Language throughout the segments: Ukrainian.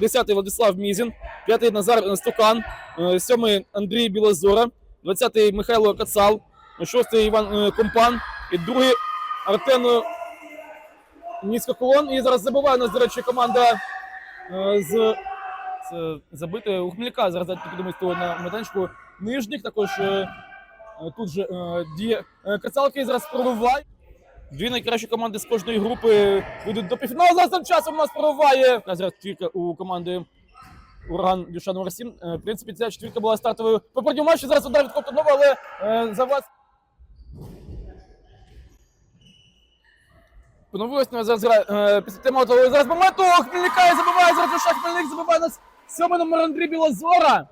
10-й Владислав Мізін, 5-й Назар Стукан, 7-й Андрій Білозора, 20-й Михайло Кацал, 6-й Іван е, Компан і другий Артем е, Низькоколон. І зараз забиває у нас, до речі, команда е, з забити у Хмельника. Зараз того на майданчику. Нижніх також е, е, тут же е, діє е, Кацалки зараз прориває. Дві найкращі команди з кожної групи вийдуть до півфіналу. Зараз тим часом нас прориває. Зараз четвірка у команди Ураган Дюшан номер 7. Е, В принципі, ця четвірка була стартовою в попередньому матчі. Зараз удар від Коптонова, але е, за вас. Поновилось на зараз е, після тиму зараз моменту Хмельника і забиває зараз Душа Хмельник забиває нас сьомий номер Андрій Білозора.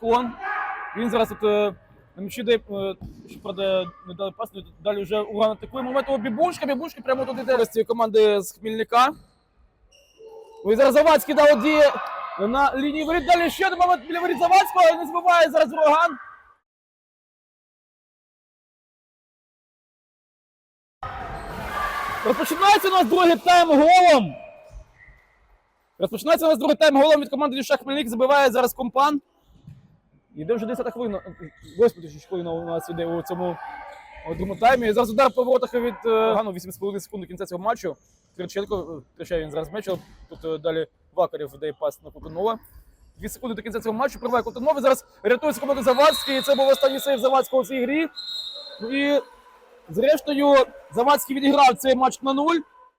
Клон. Він зараз е, дає, е, правда, не дали пас, далі вже ураган атакує. Моменту Бібушка, Бібушка прямо тут іде з цієї команди з Хмельника. Ой, зараз Завадський дав діє на лінії воріт. Далі ще один момент біля воріт Завадського, не забиває зараз ураган. Розпочинається у нас другий тайм голом. Розпочинається у нас другий тайм голом від команди Ліша Хмельник. Забиває зараз компан. Іде вже 10 хвилина. Господи, ще хвилина у нас іде у цьому у другому таймі. І зараз удар по воротах від е, Гану 8,5 секунд до кінця цього матчу. Кириченко е, втрачає він зараз м'яч. Тут е, далі Вакарів дає пас на Кутунова. Дві секунди до кінця цього матчу. Прибуває Кутунов. Зараз рятується команда Завадський. І це був останній сейв Завадського в цій грі. І зрештою Завадський відіграв цей матч на нуль.